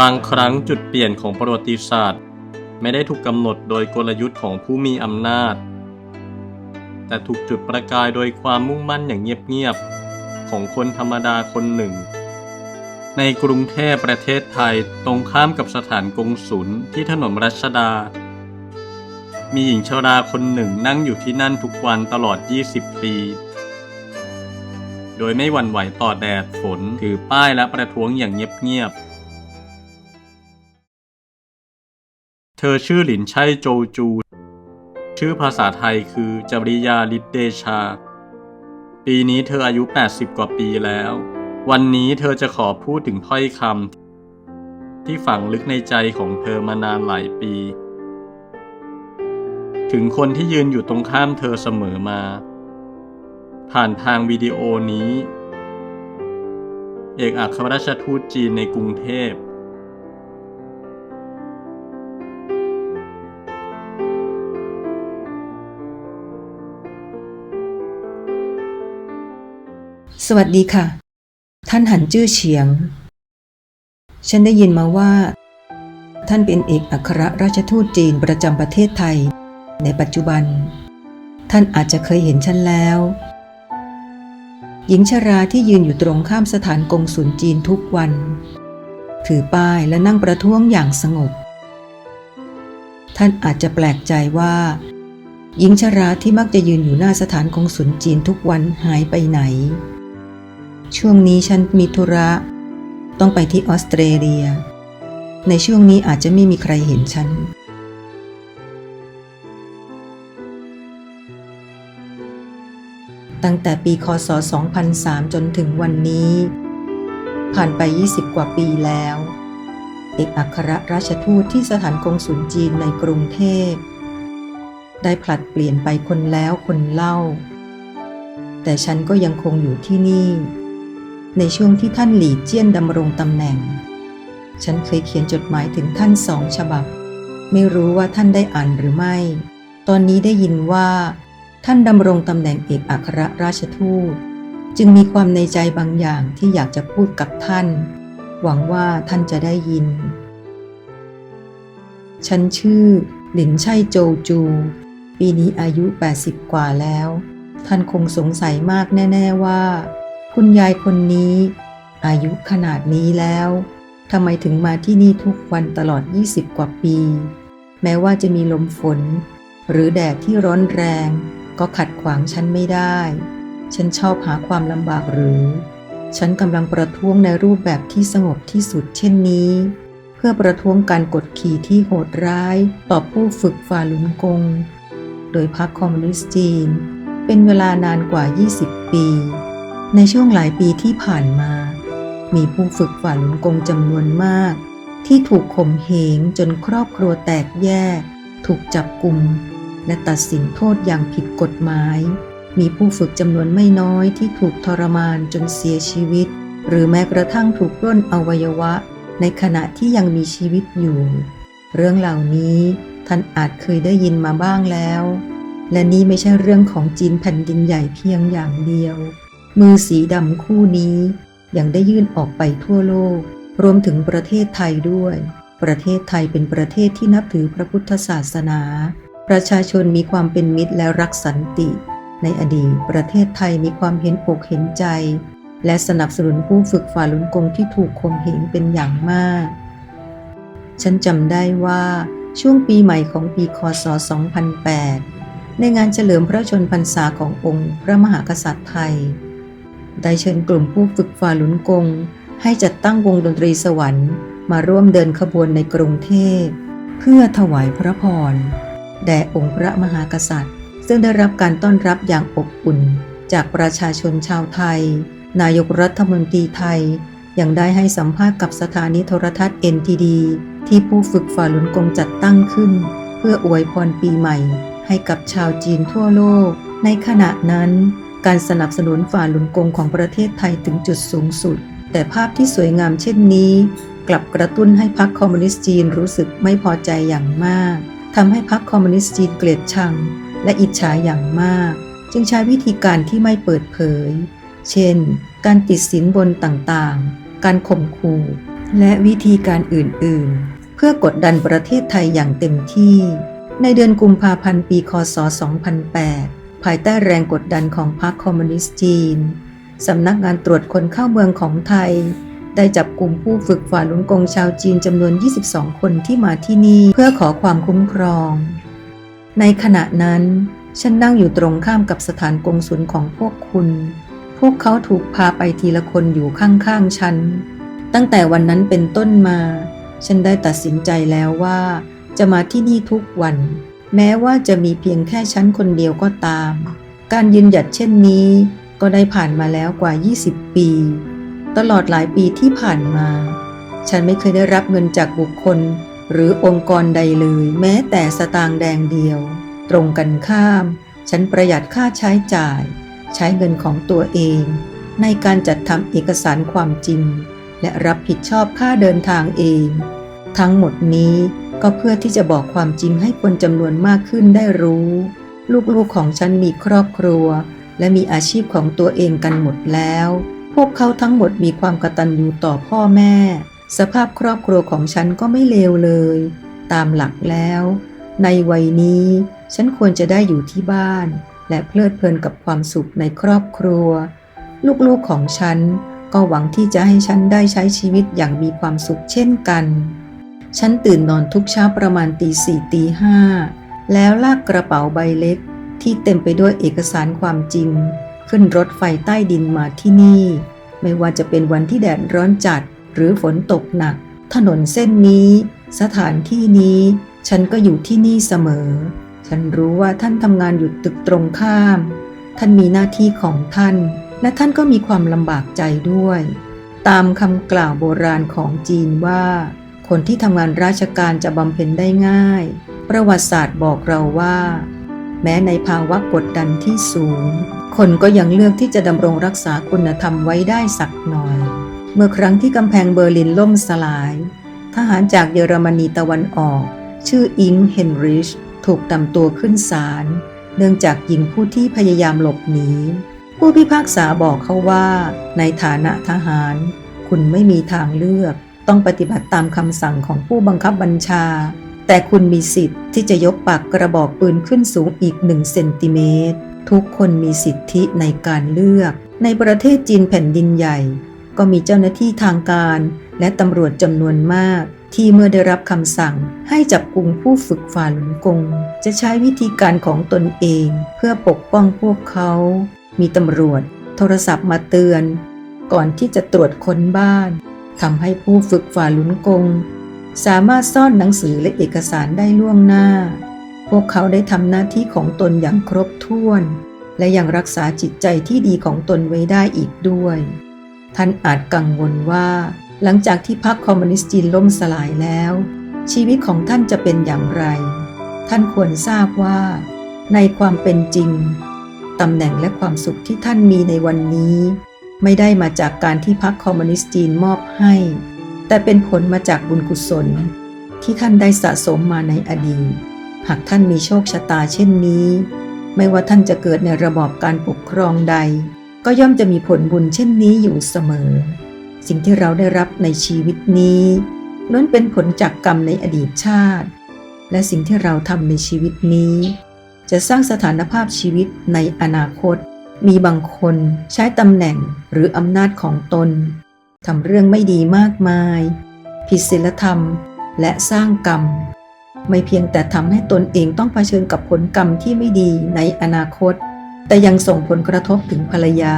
บางครั้งจุดเปลี่ยนของประวัติศาสตร์ ไม่ได้ถูกกำหนดโดยกลยุทธ์ของผู้มีอำนาจ แต่ถูกจุดประกายโดยความมุ่งมั่นอย่างเงียบๆของคนธรรมดาคนหนึ่ง ในกรุงเทพประเทศไทยตรงข้ามกับสถานกงศุลที่ถนนรัชดา มีหญิงชราคนหนึ่งนั่งอยู่ที่นั่นทุกวันตลอด 20 ปี โดยไม่หวั่นไหวต่อแดดฝนถือป้ายและประท้วงอย่างเงียบๆ เธอชื่อหลินไช่โจจู ชื่อภาษาไทยคือจริยาลิเดชา ปีนี้เธออายุ 80 กว่าปีแล้ว วันนี้เธอจะขอพูดถึงถ้อยคำที่ฝังลึกในใจของเธอมานานหลายปี ถึงคนที่ยืนอยู่ตรงข้ามเธอเสมอมา ผ่านทางวิดีโอนี้ เอกอัครราชทูตจีนในกรุงเทพ สวัสดีค่ะ ท่านหันจื้อเฉียง ฉันได้ยินมาว่า ท่านเป็นเอกอัครราชทูตจีนประจำประเทศไทย ในปัจจุบัน ท่านอาจจะเคยเห็นฉันแล้ว หญิงชราที่ยืนอยู่ตรงข้ามสถานกงสุลจีนทุกวัน ถือป้ายและนั่งประท้วงอย่างสงบ ท่านอาจจะแปลกใจว่าหญิงชราที่มักจะยืนอยู่หน้าสถานกงสุลจีนทุกวันหายไปไหน ช่วงนี้ฉันมีธุระ ต้องไปที่ออสเตรเลีย ในช่วงนี้อาจจะไม่มีใครเห็นฉัน ตั้งแต่ปีคศ 2003 จนถึงวันนี้ ผ่านไป 20 กว่าปีแล้ว เอกอัครราชทูตที่สถานกงสุลจีนในกรุงเทพ ได้ผลัดเปลี่ยนไปคนแล้วคนเล่า แต่ฉันก็ยังคงอยู่ที่นี่ ในช่วงที่ท่านหลี่เจี้ยนดำรงตำแหน่ง ฉันเคยเขียนจดหมายถึงท่านสองฉบับ ไม่รู้ว่าท่านได้อ่านหรือไม่ ตอนนี้ได้ยินว่า ท่านดำรงตำแหน่งเอกอัครราชทูต จึงมีความในใจบางอย่างที่อยากจะพูดกับท่าน หวังว่าท่านจะได้ยิน ฉันชื่อ หลินไช่โจจู ปีนี้อายุ 80 กว่าแล้ว ท่านคงสงสัยมากแน่ ๆว่า คุณยายคนนี้ อายุขนาดนี้แล้วทำไมถึงมาที่นี่ทุกวันตลอด 20 กว่าปี แม้ว่าจะมีลมฝน หรือแดดที่ร้อนแรง ก็ขัดขวางฉันไม่ได้ ฉันชอบหาความลำบากหรือ ฉันกำลังประท้วงในรูปแบบที่สงบที่สุดเช่นนี้ เพื่อประท้วงการกดขี่ที่โหดร้าย ต่อผู้ฝึกฝ่าลุนกง โดยพรรคคอมมิวนิสต์จีน เป็นเวลานานกว่า 20 ปี ในช่วงหลายปีที่ผ่านมา มีผู้ฝึกฝ่าลุนกงจำนวนมาก ที่ถูกข่มเหงจนครอบครัวแตกแยก ถูกจับกลุ่มและตัดสินโทษอย่างผิดกฎหมาย มีผู้ฝึกจำนวนไม่น้อยที่ถูกทรมานจนเสียชีวิต หรือแม้กระทั่งถูกปล้นอวัยวะ ในขณะที่ยังมีชีวิตอยู่ เรื่องเหล่านี้ท่านอาจเคยได้ยินมาบ้างแล้ว และนี่ไม่ใช่เรื่องของจีนแผ่นดินใหญ่เพียงอย่างเดียว มือสีดำคู่นี้ยังได้ยื่นออกไปทั่วโลก รวมถึงประเทศไทยด้วย ประเทศไทยเป็นประเทศที่นับถือพระพุทธศาสนา ประชาชนมีความเป็นมิตรและรักสันติ ในอดีตประเทศไทยมีความเห็นอกเห็นใจ และสนับสนุนผู้ฝึกฝ่าลุนกงที่ถูกข่มเหงเป็นอย่างมาก ฉันจำได้ว่าช่วงปีใหม่ของปีคศ 2008 ในงานเฉลิมพระชนพรรษาขององค์พระมหากษัตริย์ไทย ได้เชิญกลุ่มผู้ฝึกฝ่าลุนกง ให้จัดตั้งวงดนตรีสวรรค์ มาร่วมเดินขบวนในกรุงเทพ เพื่อถวายพระพร แด่องค์พระมหากษัตริย์ ซึ่งได้รับการต้อนรับอย่างอบอุ่น จากประชาชนชาวไทย นายกรัฐมนตรีไทย ยังได้ให้สัมภาษณ์กับสถานีโทรทัศน์ NTD ที่ผู้ฝึกฝ่าลุนกงจัดตั้งขึ้น เพื่ออวยพรปีใหม่ ให้กับชาวจีนทั่วโลก ในขณะนั้น การสนับสนุนฝ่าลุนกงของประเทศไทยถึงจุดสูงสุด แต่ภาพที่สวยงามเช่นนี้ กลับกระตุ้นให้พรรคคอมมิวนิสต์จีนรู้สึกไม่พอใจอย่างมากทำให้พรรคคอมมิวนิสต์จีนเกลียดชัง และอิจฉาอย่างมาก จึงใช้วิธีการที่ไม่เปิดเผย เช่น การติดสินบนต่างๆ การข่มขู่ และวิธีการอื่นๆ เพื่อกดดันประเทศไทยอย่างเต็มที่ ในเดือนกุมภาพันธ์ปี คศ 2008 ภายใต้แรงกดดันของพรรคคอมมิวนิสต์จีน สำนักงานตรวจคนเข้าเมืองของไทย ได้จับกลุ่มผู้ฝึกฝ่าลุนกงชาวจีนจำนวน 22 คนที่มาที่นี่เพื่อขอความคุ้มครอง ในขณะนั้น ฉันนั่งอยู่ตรงข้ามกับสถานกงสุลของพวกคุณ พวกเขาถูกพาไปทีละคนอยู่ข้างๆฉัน ตั้งแต่วันนั้นเป็นต้นมา ฉันได้ตัดสินใจแล้วว่า จะมาที่นี่ทุกวัน แม้ว่าจะมีเพียงแค่ฉันคนเดียวก็ตาม การยืนหยัดเช่นนี้ก็ได้ผ่านมาแล้วกว่า 20 ปี ตลอดหลายปีที่ผ่านมา ฉันไม่เคยได้รับเงินจากบุคคล หรือองค์กรใดเลย แม้แต่สตางค์แดงเดียว ตรงกันข้าม ฉันประหยัดค่าใช้จ่าย ใช้เงินของตัวเอง ในการจัดทำเอกสารความจริง และรับผิดชอบค่าเดินทางเอง ทั้งหมดนี้ ก็เพื่อที่จะบอกความจริงให้คนจำนวนมากขึ้นได้รู้ ลูกๆของฉันมีครอบครัว และมีอาชีพของตัวเองกันหมดแล้ว พวกเขาทั้งหมดมีความกตัญญูต่อพ่อแม่ สภาพครอบครัวของฉันก็ไม่เลวเลย ตามหลักแล้ว ในวัยนี้ ฉันควรจะได้อยู่ที่บ้าน และเพลิดเพลินกับความสุขในครอบครัว ลูกๆของฉันก็หวังที่จะให้ฉันได้ใช้ชีวิตอย่างมีความสุขเช่นกัน ฉันตื่นนอนทุกเช้าประมาณตีสี่ตีห้าแล้วลากกระเป๋าใบเล็ก ที่เต็มไปด้วยเอกสารความจริง ขึ้นรถไฟใต้ดินมาที่นี่ ไม่ว่าจะเป็นวันที่แดดร้อนจัด หรือฝนตกหนัก ถนนเส้นนี้ สถานที่นี้ ฉันก็อยู่ที่นี่เสมอ ฉันรู้ว่าท่านทำงานอยู่ตึกตรงข้าม ท่านมีหน้าที่ของท่าน และท่านก็มีความลำบากใจด้วย ตามคำกล่าวโบราณของจีนว่า คนที่ทำงานราชการจะบำเพ็ญได้ง่าย ประวัติศาสตร์บอกเราว่า แม้ในภาวะกดดันที่สูง คนก็ยังเลือกที่จะดำรงรักษาคุณธรรมไว้ได้สักหน่อย เมื่อครั้งที่กำแพงเบอร์ลินล่มสลาย ทหารจากเยอรมนีตะวันออก ชื่ออิงเฮนริช ถูกนำตัวขึ้นศาลเนื่องจากยิงผู้ที่พยายามหลบหนีผู้พิพากษาบอกเขาว่า ในฐานะทหาร คุณไม่มีทางเลือก ต้องปฏิบัติตามคำสั่งของผู้บังคับบัญชา แต่คุณมีสิทธิ์ที่จะยกปากกระบอกปืนขึ้นสูงอีกหนึ่งเซนติเมตร ทุกคนมีสิทธิในการเลือก ในประเทศจีนแผ่นดินใหญ่ ก็มีเจ้าหน้าที่ทางการ และตำรวจจำนวนมาก ที่เมื่อได้รับคำสั่ง ให้จับกลุ่มผู้ฝึกฝ่าหลุนกง จะใช้วิธีการของตนเอง เพื่อปกป้องพวกเขา มีตำรวจ โทรศัพท์มาเตือน ก่อนที่จะตรวจค้นบ้าน ทำให้ผู้ฝึกฝ่าลุนกง สามารถซ่อนหนังสือและเอกสารได้ล่วงหน้า พวกเขาได้ทำหน้าที่ของตนอย่างครบถ้วน และยังรักษาจิตใจที่ดีของตนไว้ได้อีกด้วย ท่านอาจกังวลว่า หลังจากที่พรรคคอมมิวนิสต์จีนล่มสลายแล้ว ชีวิตของท่านจะเป็นอย่างไร ท่านควรทราบว่า ในความเป็นจริงตำแหน่งและความสุขที่ท่านมีในวันนี้ ไม่ได้มาจากการที่พรรคคอมมิวนิสต์จีนมอบให้ แต่เป็นผลมาจากบุญกุศล ที่ท่านได้สะสมมาในอดีต หากท่านมีโชคชะตาเช่นนี้ ไม่ว่าท่านจะเกิดในระบอบการปกครองใด ก็ย่อมจะมีผลบุญเช่นนี้อยู่เสมอ สิ่งที่เราได้รับในชีวิตนี้ล้วนเป็นผลจากกรรมในอดีตชาติ และสิ่งที่เราทำในชีวิตนี้ จะสร้างสถานภาพชีวิตในอนาคต มีบางคนใช้ตำแหน่งหรืออำนาจของตนทำเรื่องไม่ดีมากมาย ผิดศีลธรรมและสร้างกรรม ไม่เพียงแต่ทำให้ตนเองต้องเผชิญกับผลกรรมที่ไม่ดีในอนาคต แต่ยังส่งผลกระทบถึงภรรยา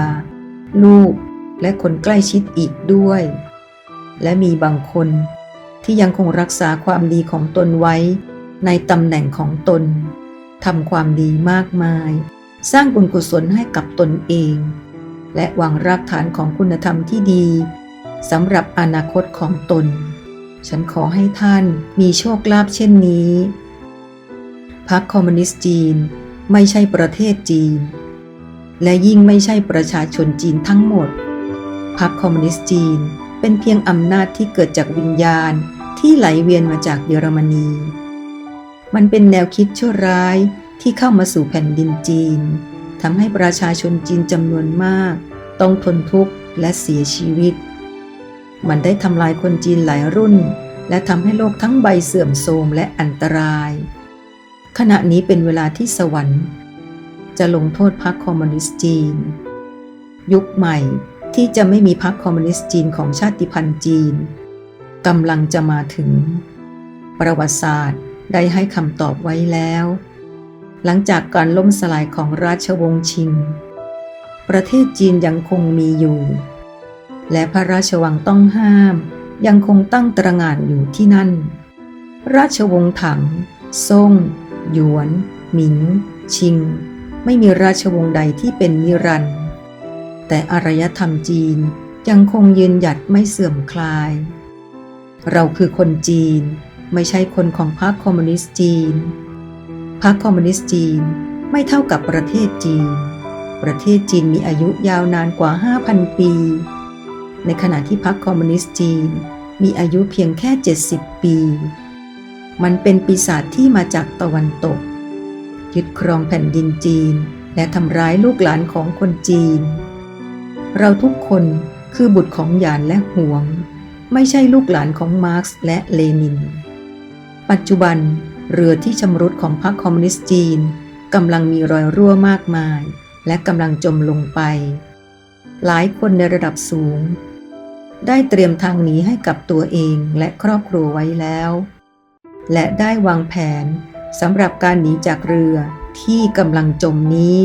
ลูกและคนใกล้ชิดอีกด้วย และมีบางคนที่ยังคงรักษาความดีของตนไว้ ในตำแหน่งของตนทำความดีมากมาย สร้างบุญกุศลให้กับตนเอง และวางรากฐานของคุณธรรมที่ดีสำหรับอนาคตของตน ฉันขอให้ท่านมีโชคลาภเช่นนี้ พรรคคอมมิวนิสต์จีนไม่ใช่ประเทศจีน และยิ่งไม่ใช่ประชาชนจีนทั้งหมด พรรคคอมมิวนิสต์จีนเป็นเพียงอำนาจที่เกิดจากวิญญาณที่ไหลเวียนมาจากเยอรมนี มันเป็นแนวคิดชั่วร้าย ที่เข้ามาสู่แผ่นดินจีนทำให้ประชาชนจีนจำนวนมาก ต้องทนทุกข์และเสียชีวิต มันได้ทำลายคนจีนหลายรุ่น และทำให้โลกทั้งใบเสื่อมโทรมและอันตราย ขณะนี้เป็นเวลาที่สวรรค์ จะลงโทษพรรคคอมมิวนิสต์จีน ยุคใหม่ที่จะไม่มีพรรคคอมมิวนิสต์จีนของชาติพันธุ์จีนกำลังจะมาถึง ประวัติศาสตร์ได้ให้คำตอบไว้แล้ว หลังจากการล่มสลายของราชวงศ์ชิง ประเทศจีนยังคงมีอยู่ และพระราชวังต้องห้าม ยังคงตั้งตระหง่านอยู่ที่นั่น ราชวงศ์ถัง ซ่ง หยวน หมิง ชิง ไม่มีราชวงศ์ใดที่เป็นนิรันดร์แต่อารยธรรมจีนยังคงยืนหยัดไม่เสื่อมคลาย เราคือคนจีน ไม่ใช่คนของพรรคคอมมิวนิสต์จีน พรรคคอมมิวนิสต์จีนไม่เท่ากับประเทศจีน ประเทศจีนมีอายุยาวนานกว่า 5,000 ปี ในขณะที่พรรคคอมมิวนิสต์จีนมีอายุเพียงแค่ 70 ปี มันเป็นปีศาจที่มาจากตะวันตก ยึดครองแผ่นดินจีน และทำร้ายลูกหลานของคนจีน เราทุกคนคือบุตรของหยานและหวง ไม่ใช่ลูกหลานของมาร์กซ์และเลนิน ปัจจุบัน เรือที่ชำรุดของพรรคคอมมิวนิสต์จีนกำลังมีรอยรั่วมากมาย และกำลังจมลงไป หลายคนในระดับสูง ได้เตรียมทางหนีให้กับตัวเองและครอบครัวไว้แล้ว และได้วางแผนสำหรับการหนีจากเรือที่กำลังจมนี้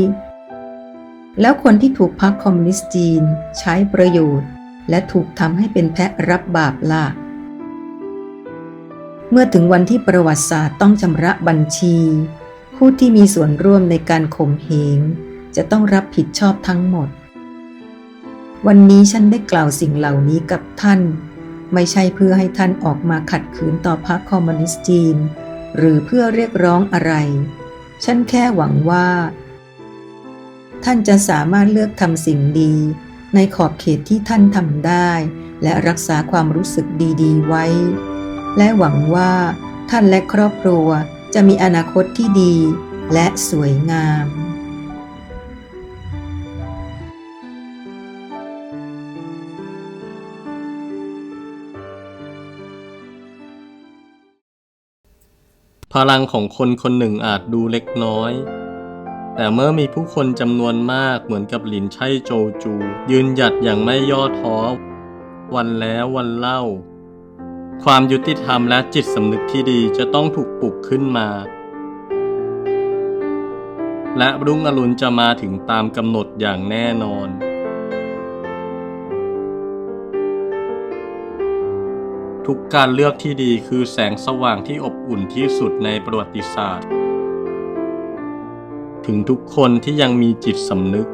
แล้วคนที่ถูกพรรคคอมมิวนิสต์จีนใช้ประโยชน์ และถูกทำให้เป็นแพะรับบาปล่ะ เมื่อถึงวันที่ประวัติศาสตร์ต้องชำระบัญชี ผู้ที่มีส่วนร่วมในการข่มเหงจะต้องรับผิดชอบทั้งหมด วันนี้ฉันได้กล่าวสิ่งเหล่านี้กับท่าน ไม่ใช่เพื่อให้ท่านออกมาขัดขืนต่อพรรคคอมมิวนิสต์จีน หรือเพื่อเรียกร้องอะไร ฉันแค่หวังว่า ท่านจะสามารถเลือกทำสิ่งดี ในขอบเขตที่ท่านทำได้ และรักษาความรู้สึกดี ๆ ไว้ และหวังว่าท่านและครอบครัวจะมีอนาคตที่ดีและสวยงาม พลังของคนคนหนึ่งอาจดูเล็กน้อย แต่เมื่อมีผู้คนจำนวนมากเหมือนกับหลินไช่โจจู ยืนหยัดอย่างไม่ย่อท้อ วันแล้ววันเล่า ความยุติธรรมและจิตสำนึกที่ดีจะต้องถูกปลุกขึ้นมา และรุ่งอรุณจะมาถึงตามกำหนดอย่างแน่นอน ทุกการเลือกที่ดีคือแสงสว่างที่อบอุ่นที่สุดในประวัติศาสตร์ ถึงทุกคนที่ยังมีจิตสำนึก